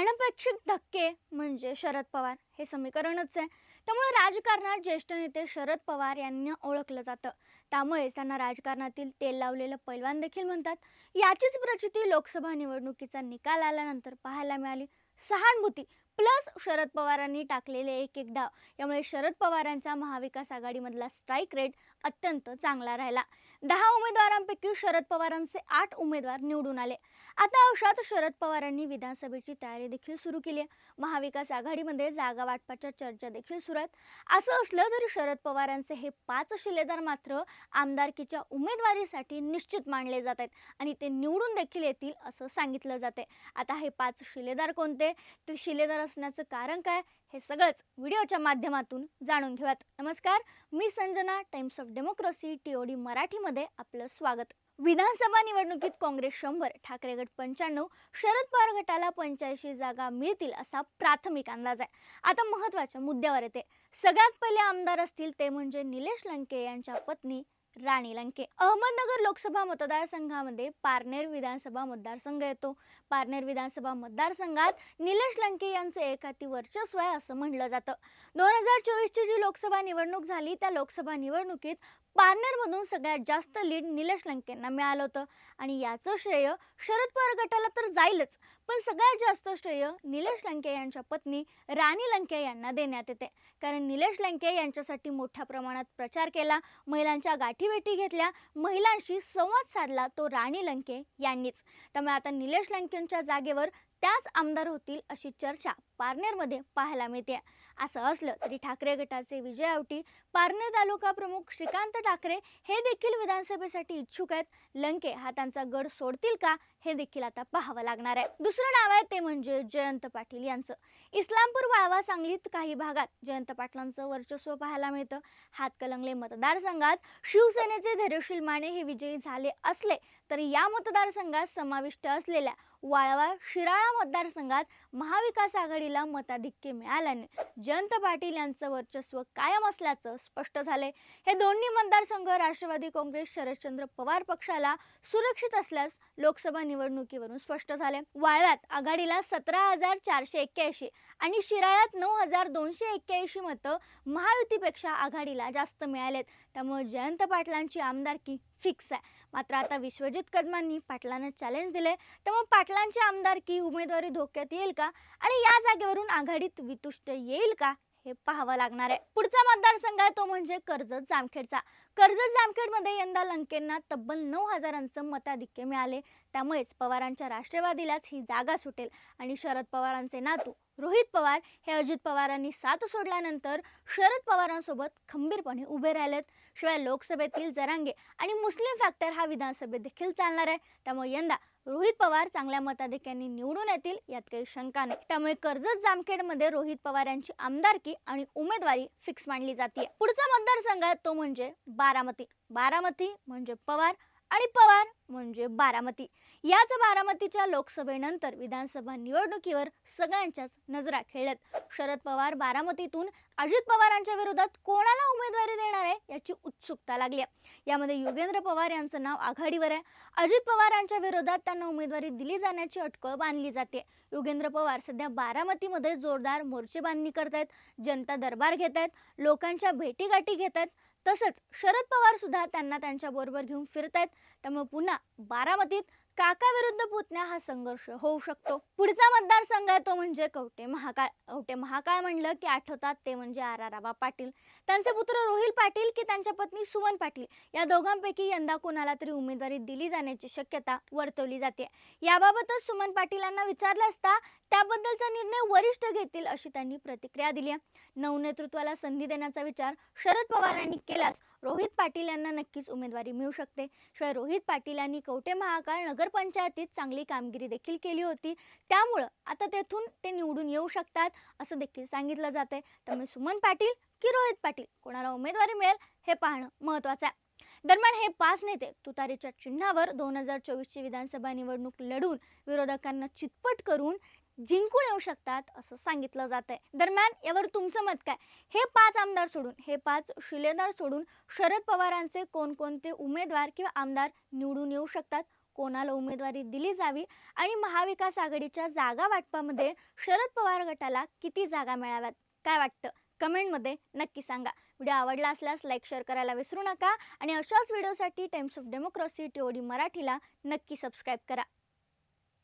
अनपेक्षित धक्के म्हणजे शरद पवार हे समीकरणच आहे. त्यामुळे राजकारणात ज्येष्ठ नेते शरद पवार यांना ओळखलं जातं. त्यामुळेच त्यांना राजकारणातील तेल लावलेलं पैलवान देखील म्हणतात. याचीच प्रचिती लोकसभा निवडणुकीचा निकाल आल्यानंतर पाहायला मिळाली. सहानुभूती प्लस शरद पवारांनी टाकलेले एक एक डाव यामुळे शरद पवारांचा महाविकास आघाडीमधला स्ट्राईक रेट अत्यंत चांगला राहिला. दहा उमेदवारांपैकी शरद पवारांचे आठ उमेदवार निवडून आले. आता अवशात शरद पवारांनी विधानसभेची तयारी देखील सुरू केली आहे. महाविकास आघाडीमध्ये जागा वाटपाच्या चर्चा देखील सुरू आहेत. असं असलं तरी शरद पवारांचे हे पाच शिलेदार मात्र आमदारकीच्या उमेदवारीसाठी निश्चित मानले जात आहेत आणि ते निवडून देखील येतील असं सांगितलं जाते आता हे पाच शिलेदार कोणते? ते शिलेदार असण्याचं कारण काय? हे सगळंच व्हिडिओच्या माध्यमातून जाणून घेऊयात. नमस्कार मी Sanjana times of democracy T O D मराठीमध्ये आपलं स्वागत. विधानसभा निवडणुकीत काँग्रेस शंभर ठाकरे गट पंच्याण्णव शरद पवार गटाला पंच्याऐंशी जागा मिळतील असा प्राथमिक अंदाज आहे. आता महत्त्वाच्या मुद्द्यावर येते. सगळ्यात पहिले आमदार असतील ते म्हणजे निलेश लंके यांच्या पत्नी राणी. लंके अहमदनगर लोकसभा मतदारसंघामध्ये पारनेर विधानसभा मतदारसंघ येतो. पारनेर विधानसभा मतदारसंघात निलेश लंके यांचे एकाती वर्चस्व आहे असं म्हणलं जातं. दोन हजार चोवीसची जी लोकसभा निवडणूक झाली त्या लोकसभा निवडणुकीत पारनेरमधून सगळ्यात जास्त लीड निलेश लंकेंना मिळालं होतं. आणि याचं श्रेय शरद पवार गटाला तर जाईलच. पण सगळ्यात जास्त श्रेय निलेश लंके यांच्या पत्नी राणी लंके यांना देण्यात येते. कारण निलेश लंके यांच्यासाठी मोठ्या प्रमाणात प्रचार केला महिलांच्या गाठीभेटी घेतल्या महिलांशी संवाद साधला तो राणी लंके यांनीच. त्यामुळे आता निलेश लंकेंच्या जागेवर त्याच आमदार होतील अशी चर्चा पारनेरमध्ये पाहायला मिळते. असं असलं तरी ठाकरे गटाचे विजय आवटी पारनेर तालुका प्रमुख श्रीकांत ठाकरे हे देखील विधानसभेसाठी इच्छुक आहेत. लंके हा त्यांचा गड सोडतील का हे देखील आता पाहावं लागणार आहे. दुसरं नाव आहे ते म्हणजे जयंत पाटील यांचं. इस्लामपूर वाळवा सांगलीत काही भागात जयंत पाटलांचं वर्चस्व पाहायला मिळतं. हातकलंगले मतदारसंघात शिवसेनेचे धैर्यशील माने हे विजयी झाले असले तरी या मतदारसंघात समाविष्ट असलेल्या वाळवा शिराळा मतदारसंघात महाविकास आघाडीला मताधिक्य मिळाल्याने जयंत पाटील यांचं वर्चस्व कायम असल्याचं स्पष्ट झाले. हे दोन्ही मतदारसंघ राष्ट्रवादी काँग्रेस शरदचंद्र पवार पक्षाला सुरक्षित असल्यास लोकसभा निवडणुकीवरून स्पष्ट झाले. वाळव्यात आघाडीला सतरा हजार चारशे एक्क्याऐंशी आणि शिराळ्यात नऊ हजार दोनशे एक्क्याऐंशी मतं महायुतीपेक्षा आघाडीला जास्त मिळालेत. त्यामुळे जयंत पाटलांची आमदारकी फिक्स आहे. मात्र आता विश्वजित कदमांनी पाटलांना चॅलेंज दिले. त्यामुळे पाटलांची आमदारकी उमेदवारी धोक्यात येईल का? आणि या जागेवरून आघाडीत वितुष्ट येईल का? हे पाहावं लागणार आहे. पुढचा मतदारसंघ आहे तो म्हणजे कर्जत जामखेडचा. कर्जत जामखेडमध्ये यंदा लंकेंना तब्बल नऊ हजारांचं मताधिक्य मिळाले. त्यामुळेच पवारांच्या राष्ट्रवादीलाच ही जागा सुटेल. आणि शरद पवारांचे नातू रोहित पवार हे अजित पवारांनी साथ सोडल्यानंतर शरद पवारांसोबत खंबीरपणे उभे राहिलेत. शिवाय लोकसभेतील जरांगे आणि मुस्लिम फॅक्टर हा विधानसभेत देखील चालणार आहे. त्यामुळे यंदा रोहित पवार चांगल्या मताधिक्यांनी निवडून येतील यात काही शंका नाही. त्यामुळे कर्जत जामखेडमध्ये रोहित पवार यांची आमदारकी आणि उमेदवारी फिक्स मानली जाते पुढचा मतदारसंघ आहे तो म्हणजे बारामती. बारामती म्हणजे पवार आणि पवार म्हणजे बारामती. याच बारामतीच्या लोकसभेनंतर विधानसभा निवडणुकीवर सगळ्यांच्याच नजरा खेळत शरद पवार बारामतीतून अजित पवारांच्या विरोधात कोणाला उमेदवारी देणार? आहे याची उत्सुकता लागली आहे. यामध्ये योगेंद्र पवार यांचं नाव आघाडीवर आहे. अजित पवार यांच्या विरोधात त्यांना उमेदवारी दिली जाण्याची अटकळ बांधली जाते. योगेंद्र पवार सध्या बारामतीमध्ये जोरदार मोर्चे बांधणी करतायत जनता दरबार घेत आहेत लोकांच्या भेटीगाठी घेत आहेत तसंच शरद पवार सुद्धा त्यांना त्यांच्या बरोबर घेऊन आहेत त्यामुळे पुन्हा बारामतीत काका विरुद्ध पुतण्या हा संघर्ष होऊ शकतो. पुढचा मतदारसंघ आहे तो म्हणजे कवटे महाकाळ कवटे महाकाळ म्हणलं की आठवतात ते म्हणजे आर आर आबा पाटील. त्यांचे पुत्र रोहिल पाटील की त्यांच्या पत्नी सुमन पाटील? या दोघांपैकी यंदा कोणाला तरी उमेदवारी दिली जाण्याची शक्यता वर्तवली जाते. याबाबतच सुमन पाटीलांना विचारलं असता त्याबद्दलचा निर्णय वरिष्ठ घेतील अशी त्यांनी प्रतिक्रिया दिली आहे. नवनेतृत्वाला संधी देण्याचा विचार शरद पवारांनी केलाच. रोहित पाटील यांना नक्कीच उमेदवारी मिळू शकते. शिवाय रोहित पाटील यांनी कवटे महाकाळ नगरपंचायतीत चांगली कामगिरी देखील केली होती. त्यामुळं आता तेथून ते निवडून येऊ शकतात असं देखील सांगितलं जाते त्यामुळे सुमन पाटील की रोहित पाटील कोणाला उमेदवारी मिळेल हे पाहणं महत्त्वाचं आहे. दरम्यान हे पाच नेते तुतारीच्या चिन्हावर दोन हजार चोवीसची विधानसभा निवडणूक लढून विरोधकांना चितपट करून जिंकून येऊ शकतात असं सांगितलं जात आहे दरम्यान यावर तुमचं मत काय? हे पाच आमदार सोडून हे पाच शिलेदार सोडून शरद पवारांचे कोणकोणते उमेदवार किंवा आमदार निवडून येऊ शकतात? कोणाला उमेदवारी दिली जावी? आणि महाविकास आघाडीच्या जागा वाटपामध्ये शरद पवार गटाला किती जागा मिळाव्यात? काय वाटतं? कमेंटमध्ये नक्की सांगा. व्हिडिओ आवडला असल्यास लाईक शेअर करायला विसरू नका. आणि अशाच व्हिडिओसाठी times of democracy T O D मराठीला नक्की सबस्क्राईब करा.